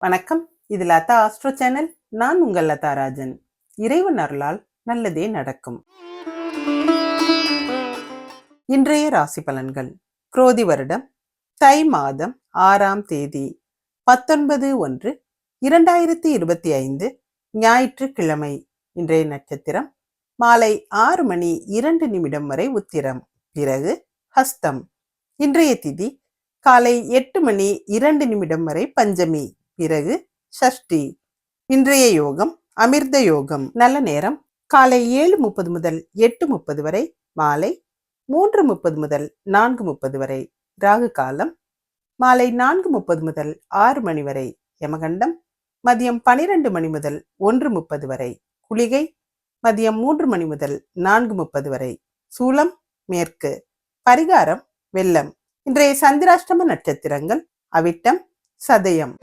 வணக்கம். இது Latha astro channel. நான் உங்கள் லதா ராஜன். இறைவன் அருளால் நல்லதே நடக்கும். இன்றைய ராசி பலன்கள். குரோதி வருடம் தை மாதம் ஆறாம் தேதி பத்தொன்பது ஒன்று இரண்டாயிரத்தி இருபத்தி ஐந்து ஞாயிற்றுக்கிழமை. இன்றைய நட்சத்திரம் மாலை ஆறு மணி இரண்டு நிமிடம் வரை உத்திரம். பிறகு ஹஸ்தம். இன்றைய திதி காலை எட்டு மணி இரண்டு நிமிடம் வரை பஞ்சமி. பிறகு ஷஷ்டி. இன்றைய யோகம் அமிர்த யோகம். நல்ல நேரம். காலை ஏழு முப்பது முதல் எட்டு முப்பது வரை மாலை மூன்று முப்பது முதல் நான்கு முப்பது வரை ராகு காலம் மாலை நான்கு முப்பது முதல் ஆறு மணி வரை யமகண்டம் மதியம் பனிரெண்டு மணி முதல் ஒன்று முப்பது வரை குளிகை மதியம் மூன்று மணி முதல் நான்கு முப்பது வரை சூலம் மேற்கு பரிகாரம் வெள்ளம். இன்றைய சந்திராஷ்டம நட்சத்திரங்கள் அவிட்டம் சதயம்.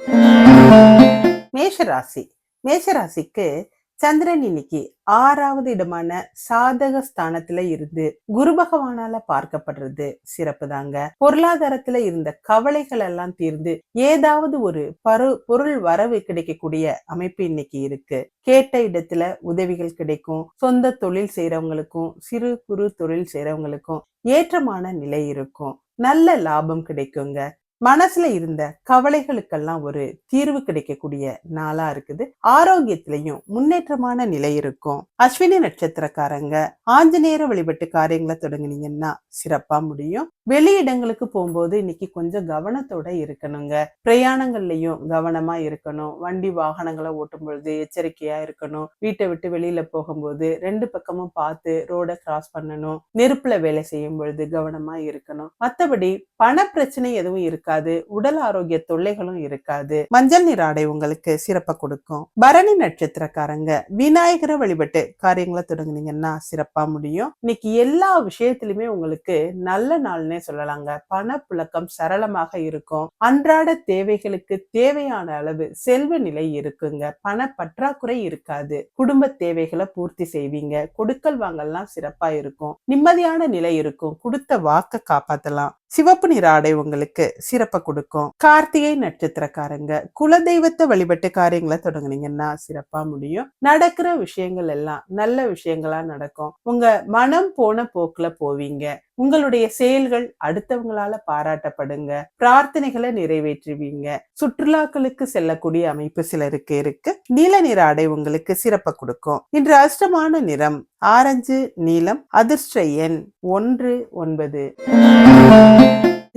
மேஷராசி. மேஷராசிக்கு சந்திரன் இன்னைக்கு ஆறாவது இடமான சாதக ஸ்தானத்துல இருந்து குரு பகவானால பார்க்கப்படுறது சிறப்பு தாங்க. பொருளாதாரத்துல இருந்த கவலைகள் எல்லாம் தீர்ந்து ஏதாவது ஒரு பரு பொருள் வரவு கிடைக்கக்கூடிய அமைப்பு இன்னைக்கு இருக்கு. கேட்ட இடத்துல உதவிகள் கிடைக்கும். சொந்த தொழில் செய்யறவங்களுக்கும் சிறு குறு தொழில் செய்யறவங்களுக்கும் ஏற்றமான நிலை இருக்கும். நல்ல லாபம் கிடைக்குங்க. மனசுல இருந்த கவலைகளுக்கெல்லாம் ஒரு தீர்வு கிடைக்கக்கூடிய நாளா இருக்குது. ஆரோக்கியத்திலையும் முன்னேற்றமான நிலை இருக்கும். அஸ்வினி நட்சத்திரக்காரங்க ஆஞ்சநேயர வழிபட்டு காரியங்களை தொடங்குனீங்கன்னா சிறப்பா முடியும். வெளியிடங்களுக்கு போகும்போது இன்னைக்கு கொஞ்சம் கவனத்தோட இருக்கணுங்க. பிரயாணங்கள்லயும் கவனமா இருக்கணும். வண்டி வாகனங்களை ஓட்டும் பொழுது எச்சரிக்கையா இருக்கணும். வீட்டை விட்டு வெளியில போகும்போது ரெண்டு பக்கமும் பார்த்து ரோட கிராஸ் பண்ணணும். நெருப்புல வேலை செய்யும் பொழுது கவனமா இருக்கணும். மத்தபடி பண பிரச்சனை எதுவும் இருக்காது. உடல் ஆரோக்கிய தொல்லைகளும் இருக்காது. மஞ்சள் நீர் ஆடை உங்களுக்கு சிறப்பை கொடுக்கும். பரணி நட்சத்திரக்காரங்க விநாயகரை வழிபட்டு காரியங்களை தொடங்குனீங்கன்னா சிறப்பா முடியும். இன்னைக்கு எல்லா விஷயத்திலுமே உங்களுக்கு நல்ல நாள்னே சொல்லலாங்க. பணப்புழக்கம் சரளமாக இருக்கும். அன்றாட தேவைகளுக்கு தேவையான அளவு செல்வ நிலை இருக்குங்க. பண பற்றாக்குறை இருக்காது. குடும்ப தேவைகளை பூர்த்தி செய்வீங்க. கொடுக்கல் வாங்கல்லாம் சிறப்பா இருக்கும். நிம்மதியான நிலை இருக்கும். கொடுத்த வாக்க காப்பாத்தலாம். சிவப்பு நிற ஆடை உங்களுக்கு சிறப்பை கொடுக்கும். கார்த்திகை நட்சத்திரக்காரங்க குலதெய்வத்தை வழிபட்டு காரியங்களை தொடங்குனீங்கன்னா சிறப்பா முடியும். நடக்கிற விஷயங்கள் எல்லாம் நல்ல விஷயங்களா நடக்கும். உங்க மனம் போன போக்குல போவீங்க. உங்களுடைய செயல்கள் அடுத்தவங்களால பாராட்டப்படுங்க. பிரார்த்தனைகளை நிறைவேற்றுவீங்க. சுற்றுலாக்களுக்கு செல்லக்கூடிய அமைப்பு சிலருக்கு இருக்கு. நீல நிற ஆடை உங்களுக்கு சிறப்பை கொடுக்கும். இன்று அஷ்டமான நிறம் ஆரஞ்சு நீலம் அதிர்ஷ்ட எண் ஒன்று ஒன்பது.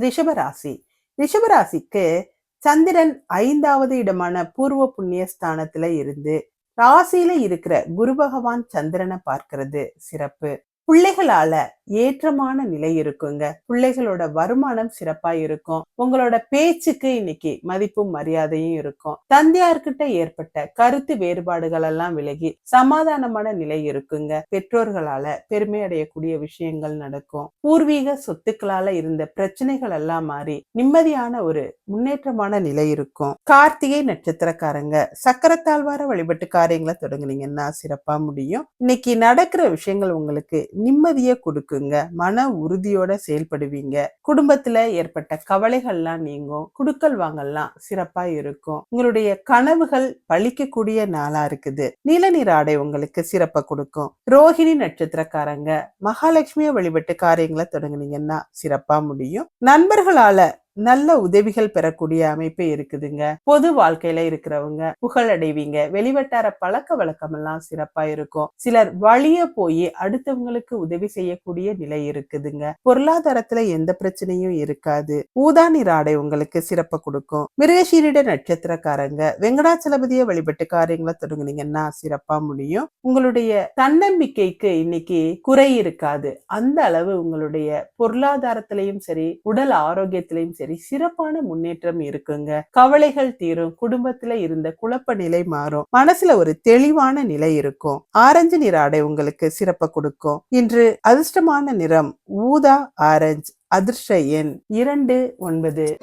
ரிஷபராசி. ரிஷபராசிக்கு சந்திரன் ஐந்தாவது இடமான பூர்வ புண்ணிய ஸ்தானத்துல இருந்து ராசியில இருக்கிற குரு பகவான் சந்திரனை பார்க்கிறது சிறப்பு. பிள்ளைகளால ஏற்றமான நிலை இருக்குங்க. பிள்ளைகளோட வருமானம் சிறப்பா இருக்கும். உங்களோட பேச்சுக்கு இன்னைக்கு மதிப்பும் மரியாதையும் இருக்கும். தந்தையார்கிட்ட ஏற்பட்ட கருத்து வேறுபாடுகள் எல்லாம் விலகி சமாதானமான நிலை இருக்குங்க. பெற்றோர்களால பெருமை அடையக்கூடிய விஷயங்கள் நடக்கும். பூர்வீக சொத்துக்களால இருந்த பிரச்சனைகள் எல்லாம் மாறி நிம்மதியான ஒரு முன்னேற்றமான நிலை இருக்கும். கார்த்திகை நட்சத்திரக்காரங்க சக்கரத்தாழ்வார வழிபட்டு காரியங்களை தொடங்குனீங்கன்னா சிறப்பா முடியும். இன்னைக்கு நடக்கிற விஷயங்கள் உங்களுக்கு நிம்மதியை கொடுக்குங்க மன உறுதியோட செயல்படுவீங்க. குடும்பத்துல ஏற்பட்ட கவலைகள்லாம் நீங்கும். குடுக்கல் வாங்கல்லாம் சிறப்பா இருக்கும். உங்களுடைய கனவுகள் பழிக்கக்கூடிய நாளா இருக்குது. நீல நீர் ஆடை உங்களுக்கு சிறப்பை கொடுக்கும். ரோஹிணி நட்சத்திரக்காரங்க மகாலட்சுமியை வழிபட்டு காரியங்களை தொடங்குனீங்கன்னா சிறப்பா முடியும். நண்பர்களால நல்ல உதவிகள் பெறக்கூடிய அமைப்பு இருக்குதுங்க. பொது வாழ்க்கையில இருக்கிறவங்க புகழடைவீங்க. வெளிவட்டார பழக்க வழக்கம் எல்லாம் சிறப்பா இருக்கும். சிலர் வழிய போய் அடுத்தவங்களுக்கு உதவி செய்யக்கூடிய நிலை இருக்குதுங்க. பொருளாதாரத்துல எந்த பிரச்சனையும் இருக்காது. ஊதா நிற ஆடை உங்களுக்கு சிறப்பை கொடுக்கும். மிருகசீரிட நட்சத்திரக்காரங்க வெங்கடாச்சலபதிய வழிபட்டு காரியங்களை தொடங்குனீங்கன்னா சிறப்பா முடியும். உங்களுடைய தன்னம்பிக்கைக்கு இன்னைக்கு குறை இருக்காது. அந்த அளவு உங்களுடைய பொருளாதாரத்திலையும் சரி உடல் ஆரோக்கியத்திலையும் சரி சிறப்பான முன்னேற்றம் இருக்குங்க. கவலைகள் தீரும் குடும்பத்துல இருந்த குழப்ப நிலை மாறும் மனசுல ஒரு தெளிவான நிலை இருக்கும். ஆரஞ்சு நிற ஆடை உங்களுக்கு சிறப்ப கொடுக்கும். இன்று அதிர்ஷ்டமான நிறம் ஊதா ஆரஞ்சு அதிர்ஷ்ட எண் இரண்டு ஒன்பது.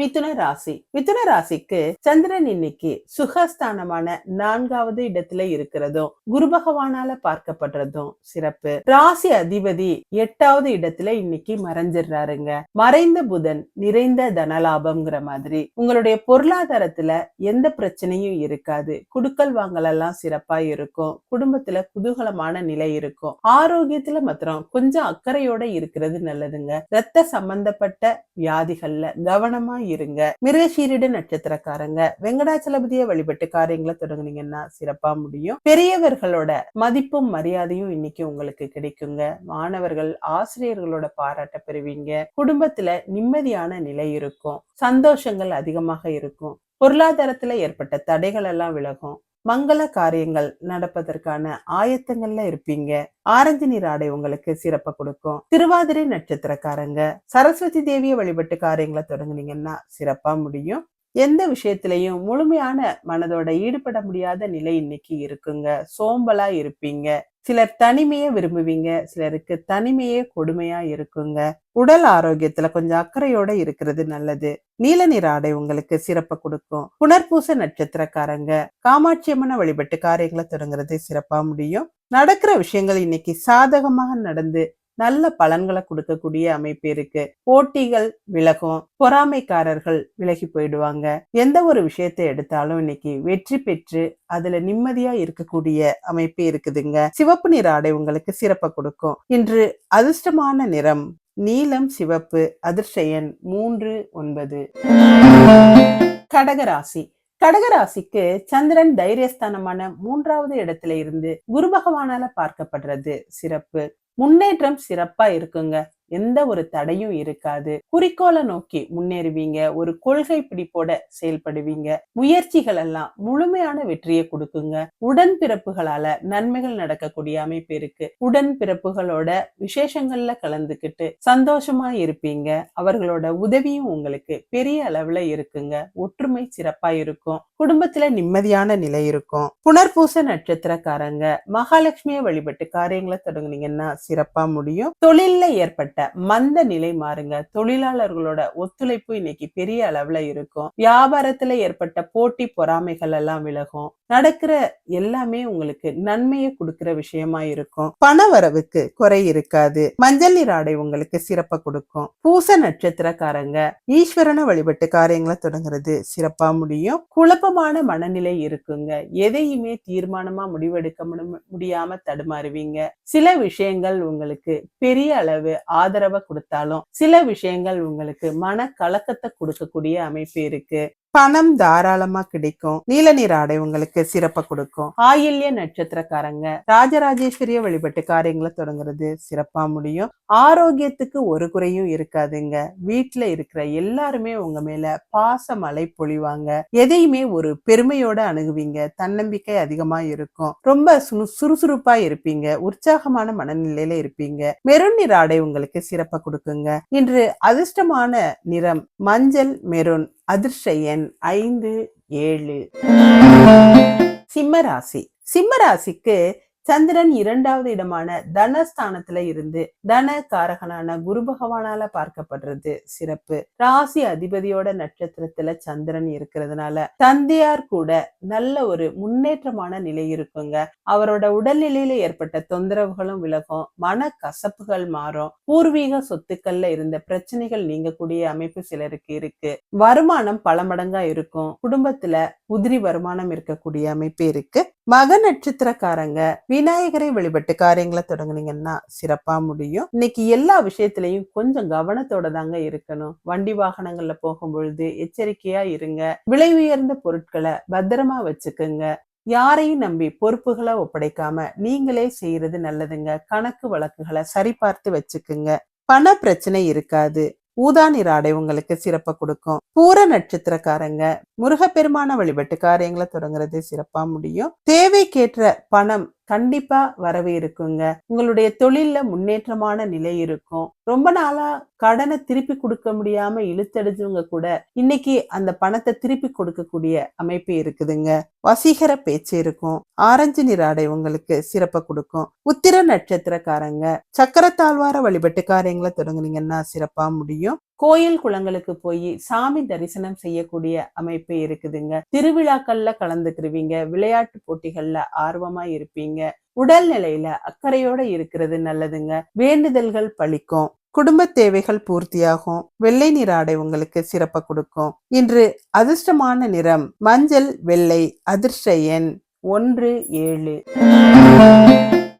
மிதுன ராசி. மிதுன ராசிக்கு சந்திரன் இன்னைக்கு சுகஸ்தானமான நான்காவது இடத்துல இருக்கிறதும் குரு பகவானால பார்க்கப்படுறதும் சிறப்பு. ராசி அதிபதி எட்டாவது இடத்துல இன்னைக்கு மறைஞ்சிடுறாருங்க. மறைந்த புதன் நிறைந்த தனலாபம்ங்கிற மாதிரி. உங்களுடைய பொருளாதாரத்துல எந்த பிரச்சனையும் இருக்காது. குடுக்கல் வாங்கல் எல்லாம் சிறப்பா இருக்கும். குடும்பத்துல குதூகலமான நிலை இருக்கும். ஆரோக்கியத்துல மாத்திரம் கொஞ்சம் அக்கறையோட இருக்கிறது நல்லதுங்க. ரத்த சம்பந்தப்பட்ட வியாதிகள்ல கவனமா இருங்க. மிருகசீரிட நட்சத்திரக்காரங்க. வெங்கடாச்சலபதியை வழிபட்டு காரியங்களை தொடங்குனீங்கன்னா சிறப்பா முடியும். பெரியவர்களோட மதிப்பும் மரியாதையும் இன்னைக்கு உங்களுக்கு கிடைக்குங்க. மாணவர்கள் ஆசிரியர்களோட பாராட்ட பெறுவீங்க. குடும்பத்துல நிம்மதியான நிலை இருக்கும். சந்தோஷங்கள் அதிகமாக இருக்கும். பொருளாதாரத்துல ஏற்பட்ட தடைகள் எல்லாம் விலகும். மங்கள காரியங்கள் நடப்பதற்கான ஆயத்தங்கள்ல இருப்பீங்க. ஆரஞ்சு நீர் ஆடை உங்களுக்கு சிறப்பை கொடுக்கும். திருவாதிரை நட்சத்திரக்காரங்க சரஸ்வதி தேவியை வழிபட்டு காரியங்களை தொடங்குனீங்கன்னா சிறப்பா முடியும். எந்த விஷயத்திலையும் முழுமையான மனதோட ஈடுபட முடியாத நிலை இன்னைக்கு இருக்குங்க. சோம்பலா இருப்பீங்க. சிலர் தனிமையை விரும்புவீங்க. சிலருக்கு தனிமையே கொடுமையா இருக்குங்க. உடல் ஆரோக்கியத்துல கொஞ்சம் அக்கறையோட இருக்கிறது நல்லது. நீல நிற ஆடை உங்களுக்கு சிறப்பை கொடுக்கும். புனர்பூச நட்சத்திரக்காரங்க காமாட்சி அம்மனை வழிபட்டு காரியங்களை தொடங்குறது சிறப்பா முடியும். நடக்கிற விஷயங்கள் இன்னைக்கு சாதகமாக நடந்து நல்ல பலன்களை கொடுக்கக்கூடிய அமைப்பு இருக்கு. போட்டிகள் விலகும் பொறாமைக்காரர்கள் விலகி போயிடுவாங்க. எந்த ஒரு விஷயத்தை எடுத்தாலும் இன்னைக்கு வெற்றி பெற்று அதுல நிம்மதியா இருக்கக்கூடிய அமைப்பு இருக்குதுங்க. சிவப்பு நிற ஆடை உங்களுக்கு சிறப்பை கொடுக்கும். இன்று அதிர்ஷ்டமான நிறம் நீலம் சிவப்பு அதிர்ஷயன் மூன்று ஒன்பது. கடகராசி கடகராசிக்கு சந்திரன் தைரியஸ்தானமான மூன்றாவது இடத்துல இருந்து குரு பகவானால பார்க்கப்படுறது சிறப்பு. முன்னேற்றம் சிறப்பா இருக்குங்க. எந்த ஒரு தடையும் இருக்காது. குறிக்கோளை நோக்கி முன்னேறுவீங்க. ஒரு கொள்கை பிடிப்போட செயல்படுவீங்க. முயற்சிகள் எல்லாம் முழுமையான வெற்றியை கொடுக்குங்க. உடன்பிறப்புகளால நன்மைகள் நடக்கக்கூடிய அமைப்பு இருக்கு. உடன்பிறப்புகளோட விசேஷங்கள்ல கலந்துக்கிட்டு சந்தோஷமா இருப்பீங்க. அவர்களோட உதவியும் உங்களுக்கு பெரிய அளவுல இருக்குங்க. ஒற்றுமை சிறப்பா இருக்கும். குடும்பத்துல நிம்மதியான நிலை இருக்கும். புனர்பூச நட்சத்திரக்காரங்க மகாலட்சுமியை வழிபட்டு காரியங்களை தொடங்குனீங்கன்னா சிறப்பா முடியும். தொழில்ல ஏற்பட்ட மந்த நிலை மாறுங்க. தொழிலாளர்களோட ஒத்துழைப்பு இன்னைக்கு பெரிய அளவுல இருக்கும். வியாபாரத்துல ஏற்பட்ட போட்டி பொறாமைகள் எல்லாம் விலகும். நடக்கிற எல்லாமே உங்களுக்கு நன்மையை கொடுக்கிற விஷயமா இருக்கும். பண வரவுக்கு குறை இருக்காது. மஞ்சள் நீர் ஆடை உங்களுக்கு சிறப்பை கொடுக்கும். பூச நட்சத்திரக்காரங்க ஈஸ்வரனை வழிபட்டு காரியங்களை தொடங்குறது சிறப்பா முடியும். குழப்பமான மனநிலை இருக்குங்க. எதையுமே தீர்மானமா முடிவெடுக்க முடியாம தடுமாறுவீங்க. சில விஷயங்கள் உங்களுக்கு பெரிய அளவு ஆதரவை கொடுத்தாலும் சில விஷயங்கள் உங்களுக்கு மன கலக்கத்தை கொடுக்கக்கூடிய அமைப்பு இருக்கு. பணம் தாராளமா கிடைக்கும். நீல நீர் ஆடை உங்களுக்கு சிறப்பை கொடுக்கும். ஆயில்ய நட்சத்திரக்காரங்க ராஜராஜேஸ்வரிய வழிபட்டு காரியங்களை தொடங்குறது சிறப்பா முடியும். ஆரோக்கியத்துக்கு ஒரு குறையும் இருக்காதுங்க. வீட்டுல இருக்கிற எல்லாருமே உங்க மேல பாச மழை பொழிவாங்க. எதையுமே ஒரு பெருமையோட அணுகுவீங்க. தன்னம்பிக்கை அதிகமா இருக்கும். ரொம்ப சுறுசுறுப்பா இருப்பீங்க. உற்சாகமான மனநிலையில இருப்பீங்க. மெருன் நிற ஆடை உங்களுக்கு சிறப்பை கொடுக்குங்க. இன்று அதிர்ஷ்டமான நிறம் மஞ்சள் மெருன். அதிர்ஷ்ட எண் ஐந்து ஏழு. சிம்மராசி. சிம்மராசிக்கு சந்திரன் இரண்டாவது இடமான தனஸ்தானத்துல இருந்து தன காரகனான குரு பகவானால பார்க்கப்படுறது சிறப்பு. ராசி அதிபதியோட நட்சத்திரத்துல சந்திரன் இருக்கிறதுனால தந்தையார் கூட நல்ல ஒரு முன்னேற்றமான நிலை இருக்குங்க. அவரோட உடல்நிலையில ஏற்பட்ட தொந்தரவுகளும் விலகும் மன கசப்புகள் மாறும் பூர்வீக சொத்துக்கள்ல இருந்த பிரச்சனைகள் நீங்கக்கூடிய அமைப்பு சிலருக்கு இருக்கு. வருமானம் பல மடங்கா இருக்கும். குடும்பத்துல உதிரி வருமானம் இருக்கக்கூடிய அமைப்பு இருக்கு. மக நட்சத்திரக்காரங்க விநாயகரை வழிபட்டு காரியங்களை தொடங்குனீங்கன்னா சிறப்பா முடியும். இன்னைக்கு எல்லா விஷயத்திலையும் கொஞ்சம் கவனத்தோட தாங்க இருக்கணும். வண்டி வாகனங்கள்ல போகும் பொழுது எச்சரிக்கையா இருங்க. விலை உயர்ந்த பொருட்களை பத்திரமா வச்சுக்கோங்க. யாரையும் நம்பி பொறுப்புகளை ஒப்படைக்காம நீங்களே செய்யறது நல்லதுங்க. கணக்கு வழக்குகளை சரிபார்த்து வச்சுக்குங்க. பண பிரச்சனை இருக்காது. ஊதா நிற ஆடை உங்களுக்கு சிறப்பை கொடுக்கும். பூர நட்சத்திரக்காரங்க முருகப்பெருமான வழிபட்டு காரியங்களை தொடங்குறது சிறப்பா முடியும். தேவைக்கேற்ற பணம் கண்டிப்பா வரவே இருக்குங்க. உங்களுடைய தொழில்ல முன்னேற்றமான நிலை இருக்கும். ரொம்ப நாளா கடனை திருப்பி கொடுக்க முடியாம இழுத்தடிஞ்சவங்க கூட இன்னைக்கு அந்த பணத்தை திருப்பி கொடுக்கக்கூடிய அமைப்பு இருக்குதுங்க. வசீகர பேச்சு இருக்கும். ஆரஞ்சு நிறாடை உங்களுக்கு சிறப்பை கொடுக்கும். உத்திர நட்சத்திரக்காரங்க சக்கரத்தாழ்வார வழிபட்டு காரியங்களை தொடங்குனீங்கன்னா சிறப்பா முடியும். கோயில் குளங்களுக்கு போய் சாமி தரிசனம் செய்யக்கூடிய அமைப்பு இருக்குதுங்க. திருவிழாக்கள்ல கலந்துக்கிருவீங்க விளையாட்டு போட்டிகள்ல ஆர்வமா இருப்பீங்க. உடல் நிலையில அக்கறையோட இருக்கிறது நல்லதுங்க. வேண்டுதல்கள் பழிக்கும். குடும்ப தேவைகள் பூர்த்தியாகும். வெள்ளை நிற ஆடை உங்களுக்கு சிறப்ப கொடுக்கும். இன்று அதிர்ஷ்டமான நிறம் மஞ்சள் வெள்ளை அதிர்ஷ்ட எண் ஒன்று ஏழு.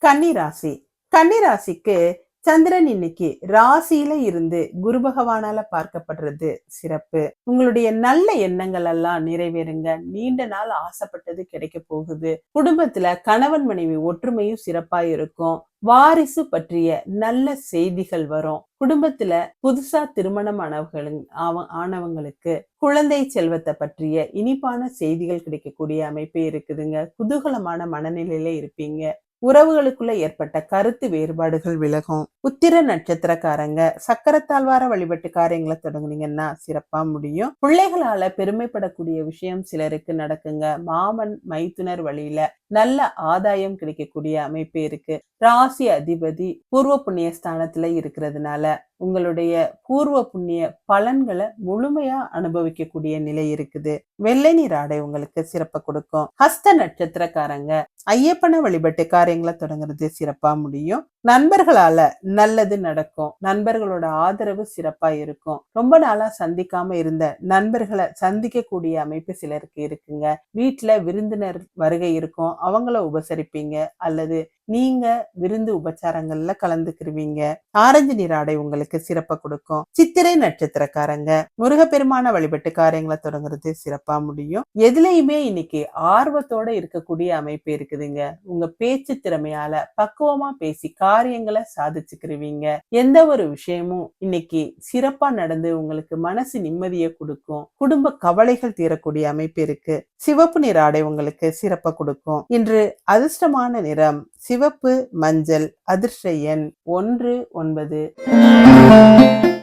கன்னிராசி. கன்னிராசிக்கு சந்திரன் இன்னைக்கு ராசியில இருந்து குரு பகவானால பார்க்கப்படுறது சிறப்பு. உங்களுடைய நல்ல எண்ணங்கள் எல்லாம் நிறைவேறுங்க. நீண்ட நாள் ஆசைப்பட்டது கிடைக்க போகுது. குடும்பத்துல கணவன் மனைவி ஒற்றுமையும் சிறப்பா இருக்கும். வாரிசு பற்றிய நல்ல செய்திகள் வரும். குடும்பத்துல புதுசா திருமணம் ஆனவர்களும் ஆவ- ஆனவங்களுக்கு குழந்தை செல்வத்தை பற்றிய இனிப்பான செய்திகள் கிடைக்கக்கூடிய அமைப்பு இருக்குதுங்க. குதூகலமான மனநிலையில இருப்பீங்க. உறவுகளுக்குள்ள ஏற்பட்ட கருத்து வேறுபாடுகள் விலகும். உத்திர நட்சத்திரக்காரங்க சக்கரத்தாழ்வார வழிபட்டு காரியங்களை தொடங்குனீங்கன்னா சிறப்பா முடியும். பிள்ளைகளால பெருமைப்படக்கூடிய விஷயம் சிலருக்கு நடக்குங்க. மாமன் மைத்துனர் வழியில நல்ல ஆதாயம் கிடைக்கக்கூடிய அமைப்பு இருக்கு. ராசி அதிபதி பூர்வ புண்ணிய ஸ்தானத்துல இருக்கிறதுனால உங்களுடைய பூர்வ புண்ணிய பலன்களை முழுமையா அனுபவிக்கக்கூடிய நிலை இருக்குது. வெள்ளை நீர் ஆடை உங்களுக்கு சிறப்பை கொடுக்கும். ஹஸ்த நட்சத்திரக்காரங்க ஐயப்பனை வழிபட்டு காரியங்களை தொடங்குறது சிறப்பா முடியும். நண்பர்களால நல்லது நடக்கும். நண்பர்களோட ஆதரவு சிறப்பா இருக்கும். ரொம்ப நாளா சந்திக்காம இருந்த நண்பர்களை சந்திக்கக்கூடிய அமைப்பு சிலருக்கு இருக்குங்க. வீட்டுல விருந்தினர் வருகை இருக்கும். அவங்கள உபசரிப்பீங்க அல்லது நீங்க விருந்து உபச்சாரங்கள்ல கலந்துக்கிருவீங்க. ஆரஞ்சு நீர் ஆடை உங்களுக்கு சிறப்பை கொடுக்கும். சித்திரை நட்சத்திரக்காரங்க முருகப்பெருமான வழிபட்டு காரியங்களை தொடங்குறது சிறப்பா முடியும். எதுலையுமே இன்னைக்கு ஆர்வத்தோட இருக்கக்கூடிய அமைப்பு இருக்குதுங்க. உங்க பேச்சு திறமையால பக்குவமா பேசி காரியங்களை சாதிச்சுக்கிருவீங்க. எந்த ஒரு விஷயமும் இன்னைக்கு சிறப்பா நடந்து உங்களுக்கு மனசு நிம்மதியை கொடுக்கும். குடும்ப கவலைகள் தீரக்கூடிய அமைப்பு இருக்கு. சிவப்பு நிற ஆடை உங்களுக்கு சிறப்பை கொடுக்கும். இன்று அதிர்ஷ்டமான நிறம் சிவப்பு மஞ்சள் அதிர்ஷ்ட எண் ஒன்று ஒன்பது.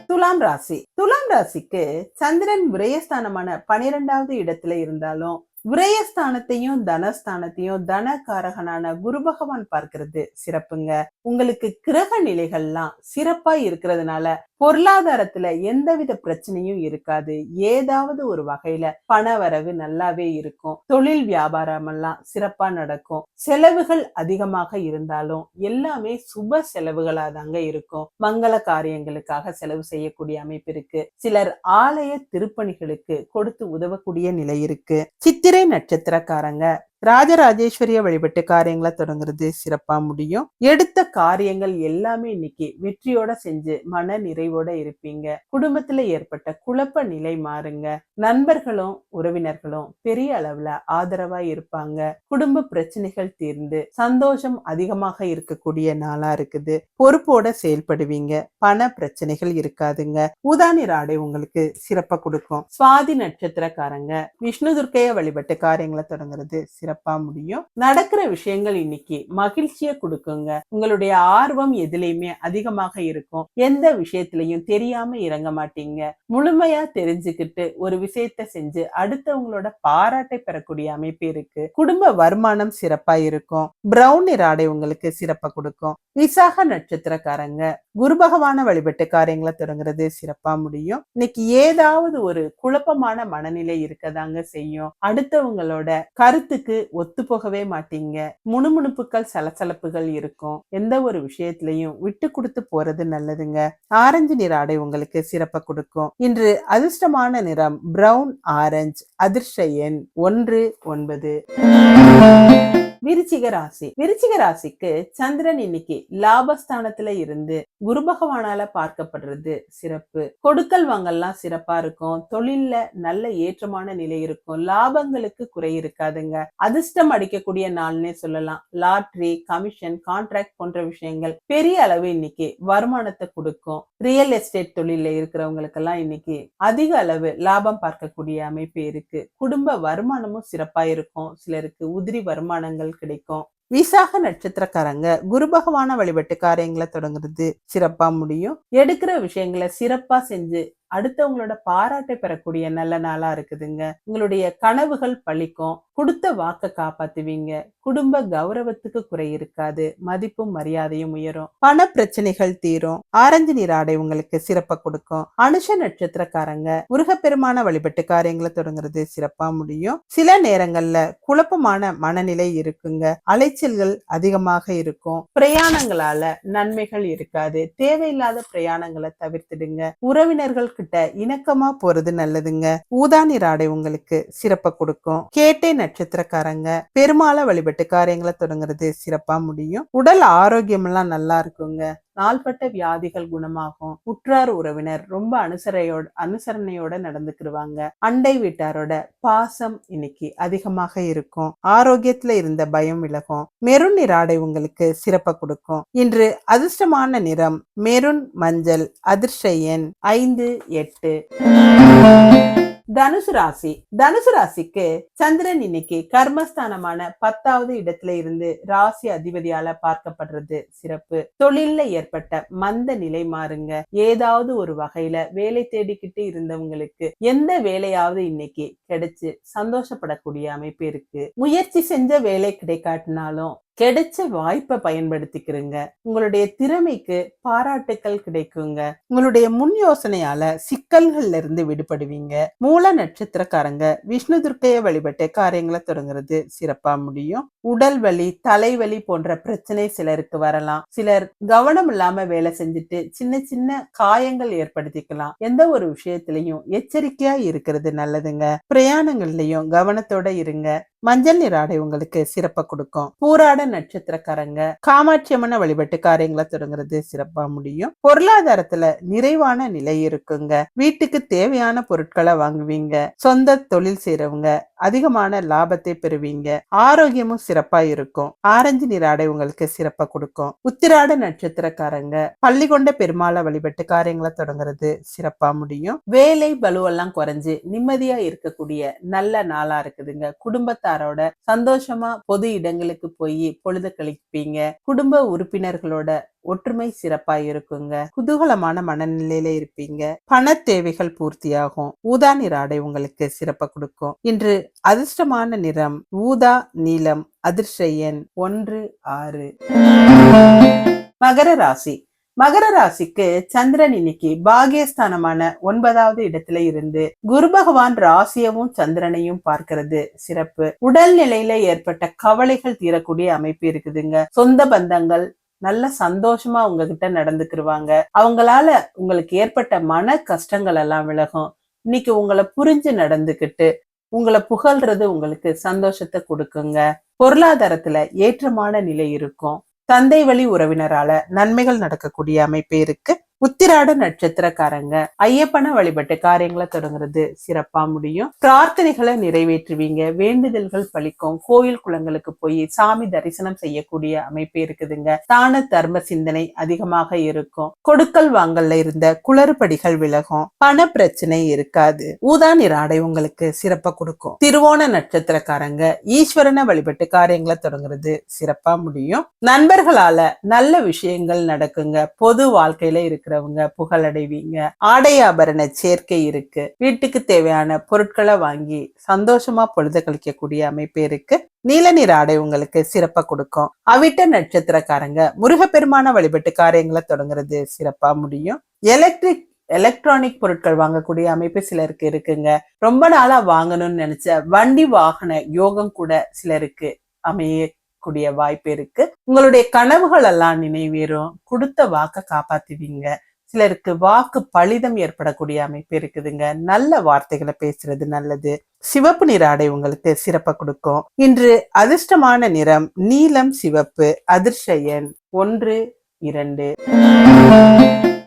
துலாம் ராசி. துலாம் ராசிக்கு சந்திரன் விரயஸ்தானமான பனிரெண்டாவது இடத்துல இருந்தாலும் விரயஸ்தானத்தையும் தனஸ்தானத்தையும் தனகாரகனான குரு பகவான் பார்க்கிறது சிறப்புங்க. உங்களுக்கு கிரக நிலைகள்லாம் சிறப்பா இருக்கிறதுனால பொருளாதாரத்துல எந்தவித பிரச்சனையும் இருக்காது. ஏதாவது ஒரு வகையில பண வரவு நல்லாவே இருக்கும். தொழில் வியாபாரம் எல்லாம் சிறப்பா நடக்கும். செலவுகள் அதிகமாக இருந்தாலும் எல்லாமே சுப செலவுகளா தாங்க இருக்கும். மங்கள காரியங்களுக்காக செலவு செய்யக்கூடிய அமைப்பு இருக்கு. சிலர் ஆலய திருப்பணிகளுக்கு கொடுத்து உதவக்கூடிய நிலை இருக்கு. சித்திரை நட்சத்திரக்காரங்க ராஜராஜேஸ்வரிய வழிபட்டு காரியங்களை தொடங்குறது சிறப்பா முடியும். எடுத்த காரியங்கள் எல்லாமே இன்னைக்கு வெற்றியோட செஞ்சு மன நிறைவோட இருப்பீங்க. குடும்பத்துல ஏற்பட்ட குழப்ப நிலை மாறுங்க. நண்பர்களும் உறவினர்களும் பெரிய அளவுல ஆதரவா இருப்பாங்க. குடும்ப பிரச்சனைகள் தீர்ந்து சந்தோஷம் அதிகமாக இருக்கக்கூடிய நாளா இருக்குது. பொறுப்போட செயல்படுவீங்க. பண பிரச்சனைகள் இருக்காதுங்க. உதானி ராடை உங்களுக்கு சிறப்பா கொடுக்கும். சுவாதி நட்சத்திரக்காரங்க விஷ்ணு துர்க்கைய வழிபட்டு காரியங்களை தொடங்குறது சிறப்பா முடியும். நடக்கிற விஷயங்கள் இன்னைக்கு மகிழ்ச்சியை கொடுக்குங்க. உங்களுடைய ஆர்வம் எதுலையுமே அதிகமாக இருக்கும். எந்த விஷயத்திலையும் தெரியாம இறங்க மாட்டீங்க. முழுமையா தெரிஞ்சுக்கிட்டு ஒரு விஷயத்த செஞ்சு அடுத்தவங்களோட பாராட்டை பெறக்கூடிய அமைப்பு இருக்கு. குடும்ப வருமானம் சிறப்பா இருக்கும். பிரவுன் நிற ஆடை உங்களுக்கு சிறப்பா கொடுக்கும். விசாக நட்சத்திரக்காரங்க குரு பகவான வழிபட்டு காரியங்களை தொடங்குறது சிறப்பா முடியும். இன்னைக்கு ஏதாவது ஒரு குழப்பமான மனநிலை இருக்கதாங்க செய்யும். அடுத்தவங்களோட கருத்துக்கு ஒத்து போகவே மாட்டீங்க. முணுமுணுப்புகள் சலசலப்புகள் இருக்கும். எந்த ஒரு விஷயத்திலையும் விட்டு கொடுத்து போறது நல்லதுங்க. ஆரஞ்சு நிற ஆடை உங்களுக்கு சிறப்பை கொடுக்கும். இன்று அதிர்ஷ்டமான நிறம் பிரவுன் ஆரஞ்சு அதிர்ஷ்ட எண் ஒன்று ஒன்பது. விருச்சிக ராசி. விருச்சிக ராசிக்கு சந்திரன் இன்னைக்கு லாபஸ்தானத்துல இருந்து குரு பகவானால பார்க்கப்படுறது சிறப்பு. கொடுக்கல் வாங்கல்லாம் சிறப்பா இருக்கும். தொழில்ல நல்ல ஏற்றமான நிலை இருக்கும். லாபங்களுக்கு குறை இருக்காதுங்க. அதிர்ஷ்டம் அடிக்கக்கூடிய நாள்னே சொல்லலாம். லாட்ரி கமிஷன் கான்ட்ராக்ட் போன்ற விஷயங்கள் பெரிய அளவு இன்னைக்கு வருமானத்தை கொடுக்கும். ரியல் எஸ்டேட் தொழில இருக்கிறவங்களுக்கெல்லாம் இன்னைக்கு அதிக அளவு லாபம் பார்க்கக்கூடிய அமைப்பு இருக்கு. குடும்ப வருமானமும் சிறப்பா இருக்கும். சிலருக்கு உதிரி வருமானங்கள் கிடைக்கும். விசாக நட்சத்திரக்காரங்க குரு பகவான வழிபட்டு காரியங்களை தொடங்குறது சிறப்பா முடியும். எடுக்கிற விஷயங்களை சிறப்பா செஞ்சு அடுத்தவங்களோட பாராட்டை பெறக்கூடிய நல்ல நாளா இருக்குதுங்க. உங்களுடைய கனவுகள் பழிக்கும். கொடுத்த வாக்க காப்பாத்துவீங்க. குடும்ப கௌரவத்துக்கு குறை இருக்காது. மதிப்பும் மரியாதையும் உயரும். பண பிரச்சனைகள் தீரும். ஆரஞ்சு நீர் ஆடை உங்களுக்கு சிறப்பை கொடுக்கும். அனுஷ நட்சத்திரக்காரங்க முருகப்பெருமான வழிபட்டு காரியங்களை தொடங்குறது சிறப்பா முடியும். சில நேரங்கள்ல குழப்பமான மனநிலை இருக்குங்க. அலைச்சல்கள் அதிகமாக இருக்கும். பிரயாணங்களால நன்மைகள் இருக்காது. தேவையில்லாத பிரயாணங்களை தவிர்த்துடுங்க. உறவினர்கள் கிட்ட இணக்கமா போறது நல்லதுங்க. ஊதா நீர் ஆடை உங்களுக்கு சிறப்பை கொடுக்கும். கேட்டை நட்சத்திரக்காரங்க பெருமாளை வழிபட்டு காரியங்களை தொடங்குறது சிறப்பா முடியும். உடல் ஆரோக்கியம் எல்லாம் நல்லா இருக்குங்க. நாள்பட்ட வியாதிகள் குணமாகும். உற்றார் உறவினர் ரொம்ப அனுசரையோட அனுசரணையோட நடந்துக்கிடுவாங்க அண்டை வீட்டாரோட பாசம் இன்னைக்கு அதிகமாக இருக்கும். ஆரோக்கியத்துல இருந்த பயம் விலகும். மெருன் நிற உங்களுக்கு சிறப்பை கொடுக்கும். இன்று அதிர்ஷ்டமான நிறம் மெருன் மஞ்சள் அதிர்ஷ்ட எண் ஐந்து எட்டு. தனுசு ராசி. தனுசு ராசிக்கு சந்திரன் இன்னைக்கு கர்மஸ்தானமான பத்தாவது இடத்துல இருந்து ராசி அதிபதியால பார்க்கப்படுறது சிறப்பு. தொழில்ல ஏற்பட்ட மந்த நிலை மாறுங்க. ஏதாவது ஒரு வகையில வேலை தேடிக்கிட்டு இருந்தவங்களுக்கு எந்த வேலையாவது இன்னைக்கு கிடைச்சு சந்தோஷப்படக்கூடிய அமைப்பு இருக்கு. முயற்சி செஞ்ச வேலை கிடைக்காட்டினாலும் கிடைச்ச வாய்ப்பை பயன்படுத்திக்கிறங்க. உங்களுடைய திறமைக்கு பாராட்டுக்கள் கிடைக்குங்க. உங்களுடைய முன் யோசனையால சிக்கல்கள்ல இருந்து விடுபடுவீங்க. மூல நட்சத்திரக்காரங்க விஷ்ணு துர்க்கைய வழிபட்டு காரியங்களை தொடங்குறது சிறப்பா முடியும். உடல் வலி தலைவலி போன்ற பிரச்சனை சிலருக்கு வரலாம். சிலர் கவனம் இல்லாம வேலை செஞ்சுட்டு சின்ன சின்ன காயங்கள் ஏற்படுத்திக்கலாம். எந்த ஒரு விஷயத்திலையும் எச்சரிக்கையா இருக்கிறது நல்லதுங்க. பிரயாணங்கள்லயும் கவனத்தோட இருங்க. மஞ்சள் நிற ஆடை உங்களுக்கு சிறப்பை கொடுக்கும். பூராட நட்சத்திரக்காரங்க காமாட்சி அம்மனை வழிபட்டு காரியங்களை தொடங்குறது சிறப்பா முடியும். பொருளாதாரத்துல நிறைவான நிலை இருக்குங்க. வீட்டுக்கு தேவையான பொருட்களை வாங்குவீங்க. சொந்த தொழில் செய்யறவங்க அதிகமான லாபத்தை பெறுவீங்க. ஆரோக்கியமும் சிறப்பா இருக்கும். ஆரஞ்சு நிற ஆடை உங்களுக்கு சிறப்பா கொடுக்கும். உத்திராட நட்சத்திரக்காரங்க பள்ளி கொண்ட பெருமாளை வழிபட்டு காரியங்களை தொடங்குறது சிறப்பா முடியும். வேலை பலுவெல்லாம் குறைஞ்சு நிம்மதியா இருக்கக்கூடிய நல்ல நாளா இருக்குதுங்க. குடும்பத்தை குடும்பத்தாரோட சந்தோஷமா பொது இடங்களுக்கு போய் பொழுது கழிப்பீங்க. குடும்ப உறுப்பினர்களோட ஒற்றுமை சிறப்பா இருக்குங்க. குதூகலமான மனநிலையில இருப்பீங்க. பண தேவைகள் பூர்த்தியாகும். ஊதா நிற ஆடை உங்களுக்கு சிறப்ப கொடுக்கும். இன்று அதிர்ஷ்டமான நிறம் ஊதா நீலம் அதிர்ஷ்ட எண் ஒன்று ஆறு. மகர ராசி. மகர ராசிக்கு சந்திரன் இன்னைக்கு பாகியஸ்தானமான ஒன்பதாவது இடத்துல இருந்து குரு பகவான் ராசியவும் சந்திரனையும் பார்க்கிறது. சிறப்பு. உடல் நிலையில ஏற்பட்ட கவலைகள் தீரக்கூடிய அமைப்பு இருக்குதுங்க. சொந்த பந்தங்கள் நல்ல சந்தோஷமா உங்ககிட்ட நடந்துக்கிருவாங்க. அவங்களால உங்களுக்கு ஏற்பட்ட மன கஷ்டங்கள் எல்லாம் விலகும். இன்னைக்கு உங்களை புரிஞ்சு நடந்துகிட்டு உங்களை புகழ்றது உங்களுக்கு சந்தோஷத்தை கொடுக்குங்க. பொருளாதாரத்துல ஏற்றமான நிலை இருக்கும். தந்தை வழி உறவினரால நன்மைகள் நடக்கக்கூடிய அமைப்பு இருக்கு. உத்திராட நட்சத்திரக்காரங்க. ஐயப்பனை வழிபட்டு காரியங்களை தொடங்குறது சிறப்பா முடியும். பிரார்த்தனைகளை நிறைவேற்றுவீங்க. வேண்டுதல்கள் பழிக்கும் கோயில் குளங்களுக்கு போய் சாமி தரிசனம் செய்யக்கூடிய அமைப்பு இருக்குதுங்க. தான தர்ம சிந்தனை அதிகமாக இருக்கும். கொடுக்கல் வாங்கல்ல இருந்த குளறுபடிகள் விலகும். பண பிரச்சனை இருக்காது. ஊதா நிராடை உங்களுக்கு சிறப்பா கொடுக்கும். திருவோண நட்சத்திரக்காரங்க ஈஸ்வரனை வழிபட்டு காரியங்களை தொடங்குறது சிறப்பா முடியும். நண்பர்களால நல்ல விஷயங்கள் நடக்குங்க. பொது வாழ்க்கையில இருக்கு இருக்கிறவங்க புகழடைவீங்க. ஆடை ஆபரண சேர்க்கை இருக்கு. வீட்டுக்கு தேவையான பொருட்களை வாங்கி சந்தோஷமா பொழுது கழிக்கக்கூடிய அமைப்பு இருக்கு. நீல நிற ஆடை உங்களுக்கு சிறப்பா கொடுக்கும். அவிட்ட நட்சத்திரக்காரங்க முருகப்பெருமான வழிபட்டு காரியங்களை தொடங்குறது சிறப்பா முடியும். எலக்ட்ரிக் எலக்ட்ரானிக் பொருட்கள் வாங்கக்கூடிய அமைப்பு சிலருக்கு இருக்குங்க. ரொம்ப நாளா வாங்கணும்னு நினைச்ச வண்டி வாகன யோகம் கூட சிலருக்கு அமைய கூடிய வாய்ப்பு இருக்கு. உங்களுடைய கனவுகள் எல்லாம் நினைவேறும். கொடுத்த வாக்க காப்பாத்துவீங்க. சிலருக்கு வாக்கு பலிதம் ஏற்படக்கூடிய அமைப்பு இருக்குதுங்க. நல்ல வார்த்தைகளை பேசுறது நல்லது. சிவப்பு நிற ஆடை உங்களுக்கு சிறப்பை கொடுக்கும். இன்று அதிர்ஷ்டமான நிறம் நீலம் சிவப்பு அதிர்ஷயன் ஒன்று இரண்டு.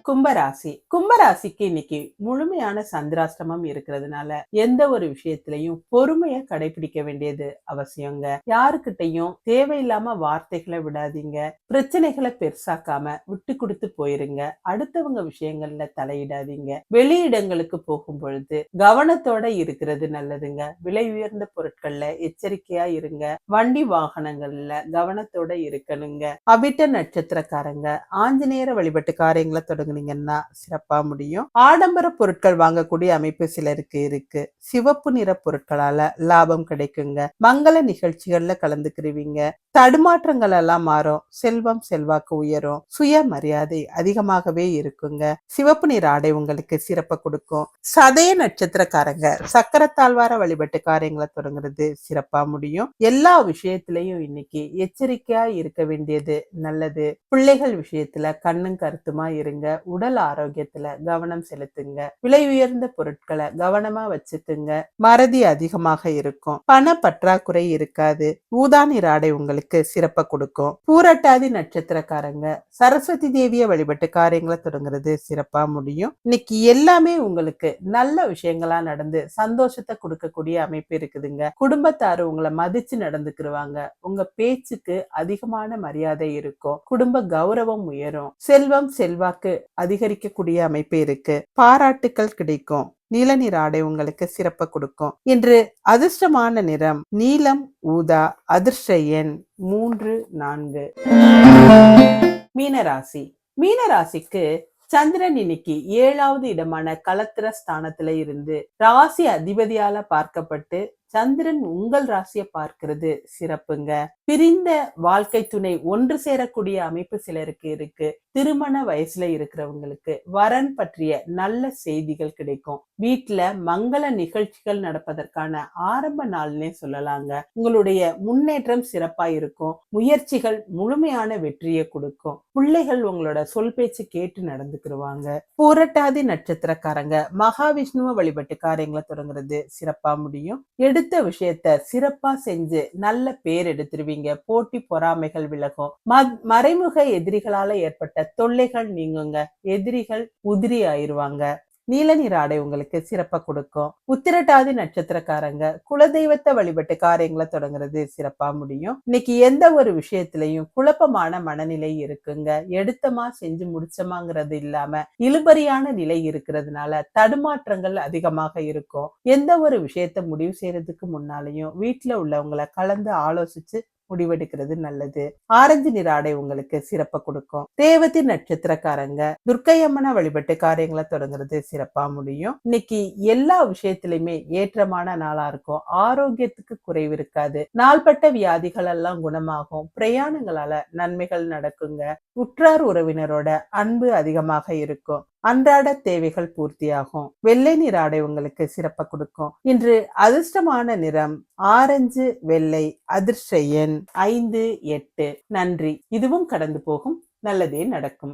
கும்பராசி. கும்பராசிக்கு இன்னைக்கு முழுமையான சந்திராஷ்டமம் இருக்கிறதுனால எந்த ஒரு விஷயத்திலையும் பொறுமைய கடைபிடிக்க வேண்டியது அவசியங்க. யாருக்கிட்டையும் தேவையில்லாம வார்த்தைகளை விடாதீங்க. பிரச்சனைகளை பெருசாக்காம விட்டு கொடுத்து போயிருங்க. அடுத்தவங்க விஷயங்கள்ல தலையிடாதீங்க. வெளியிடங்களுக்கு போகும் பொழுது கவனத்தோட இருக்கிறது நல்லதுங்க. விலை உயர்ந்த பொருட்கள்ல எச்சரிக்கையா இருங்க. வண்டி வாகனங்கள்ல கவனத்தோட இருக்கணுங்க. அவிட்ட நட்சத்திரக்காரங்க ஆஞ்சநேயர வழிபட்டு காரியங்களை தொடங்க தொடங்குனீங்கன்னா சிறப்பா முடியும். ஆடம்பர பொருட்கள் வாங்கக்கூடிய அமைப்பு சிலருக்கு இருக்கு. சிவப்பு நிற பொருட்களால லாபம் கிடைக்குங்க. மங்கள நிகழ்ச்சிகள்ல கலந்துக்கிருவீங்க. தடுமாற்றங்கள் எல்லாம் மாறும். செல்வம் செல்வாக்கு உயரும். சுயமரியாதை அதிகமாகவே இருக்குங்க. சிவப்பு நிற ஆடை உங்களுக்கு சிறப்பை கொடுக்கும். சதய நட்சத்திரக்காரங்க சக்கரத்தாழ்வார வழிபட்டு காரியங்களை தொடங்குறது சிறப்பா முடியும். எல்லா விஷயத்திலையும் இன்னைக்கு எச்சரிக்கையா இருக்க வேண்டியது நல்லது. பிள்ளைகள் விஷயத்துல கண்ணும் கருத்துமா இருங்க. உடல் ஆரோக்கியத்துல கவனம் செலுத்துங்க. விலை உயர்ந்த பொருட்களை கவனமா வச்சுக்குங்க. மறதி அதிகமாக இருக்கும். பண பற்றாக்குறை இருக்காது. ஊதா ராடை உங்களுக்கு சிறப்பை கொடுக்கும். பூரட்டாதி நட்சத்திரக்காரங்க சரஸ்வதி தேவியை வழிபட்டு காரியங்களை தொடங்குறது சிறப்பா முடியும். இன்னைக்கு எல்லாமே உங்களுக்கு நல்ல விஷயங்களா நடந்து சந்தோஷத்தை கொடுக்கக்கூடிய அமைப்பு இருக்குதுங்க. குடும்பத்தாரு உங்களை மதிச்சு நடந்துக்கிருவாங்க. உங்க பேச்சுக்கு அதிகமான மரியாதை இருக்கும். குடும்ப கௌரவம் உயரும். செல்வம் செல்வாக்கு அதிகரிக்கக்கூடிய அமைப்பு இருக்கு. பாராட்டுக்கள் கிடைக்கும். நீல நிற ஆடை உங்களுக்கு சிறப்பு கொடுக்கும். இன்று அதிர்ஷ்டமான நிறம் நீலம் ஊதா அதிர்ஷ்ட எண் மூன்று நான்கு. மீனராசி. மீனராசிக்கு சந்திரன் இன்னைக்கு ஏழாவது இடமான கலத்திர ஸ்தானத்துல இருந்து ராசி அதிபதியால பார்க்கப்பட்டு சந்திரன் உங்கள் ராசியை பார்க்கிறது. சிறப்புங்க. பிரிந்த வாழ்க்கை துணை ஒன்று சேரக்கூடிய அமைப்பு சிலருக்கு இருக்கு. திருமண வயசுல இருக்கிறவங்களுக்கு வரன் பற்றிய நல்ல செய்திகள் கிடைக்கும். வீட்டுல மங்கள நிகழ்ச்சிகள் நடப்பதற்கான ஆரம்ப நாள்னே சொல்லலாங்க. உங்களுடைய முன்னேற்றம் சிறப்பா இருக்கும். முயற்சிகள் முழுமையான வெற்றியை கொடுக்கும். பிள்ளைகள் உங்களோட சொல் பேச்சு கேட்டு நடந்துக்கிடுவாங்க பூரட்டாதி நட்சத்திரக்காரங்க. மகாவிஷ்ணுவை வழிபட்டு காரியங்களை தொடங்குறது சிறப்பா முடியும். எடு எடுத்த விஷயத்த சிறப்பா செஞ்சு நல்ல பேர் எடுத்துருவீங்க. போட்டி பொறாமைகள் விலகும். ம- மறைமுக எதிரிகளால ஏற்பட்ட தொல்லைகள் நீங்குங்க. எதிரிகள் உதிரி ஆயிருவாங்க. நீல நிற ஆடை உங்களுக்கு சிறப்பா கொடுக்கும். உத்திரட்டாதி நட்சத்திரக்காரங்க குலதெய்வத்தை வழிபட்டு காரியங்களை தொடங்குறது சிறப்பா முடியும். இன்னைக்கு எந்த ஒரு விஷயத்திலையும் குழப்பமான மனநிலை இருக்குங்க. எடுத்தமா செஞ்சு முடிச்சமாங்கிறது இல்லாம இழுபறியான நிலை இருக்கிறதுனால தடுமாற்றங்கள் அதிகமாக இருக்கும். எந்த ஒரு விஷயத்த முடிவு செய்யறதுக்கு முன்னாலையும் வீட்டுல உள்ளவங்களை கலந்து ஆலோசிச்சு முடிவெடுக்கிறது நல்லது. ஆரஞ்சு நிற ஆடை உங்களுக்கு சிறப்பை கொடுக்கும். தேவதி நட்சத்திரக்காரங்க துர்க்கை துர்க்கையம்மனை வழிபட்டு காரியங்களை தொடங்குறது சிறப்பா முடியும். இன்னைக்கு எல்லா விஷயத்திலுமே ஏற்றமான நாளா இருக்கும். ஆரோக்கியத்துக்கு குறைவு இருக்காது. நாள்பட்ட வியாதிகள் எல்லாம் குணமாகும். பிரயாணங்களால நன்மைகள் நடக்குங்க. உற்றார் உறவினரோட அன்பு அதிகமாக இருக்கும். அன்றாட தேவைகள் பூர்த்தியாகும். வெள்ளை நிற ஆடை உங்களுக்கு சிறப்பை கொடுக்கும். இன்று அதிர்ஷ்டமான நிறம் ஆரஞ்சு வெள்ளை அதிர்ஷ்ட எண் ஐந்து எட்டு. நன்றி. இதுவும் கடந்து போகும். நல்லதே நடக்கும்.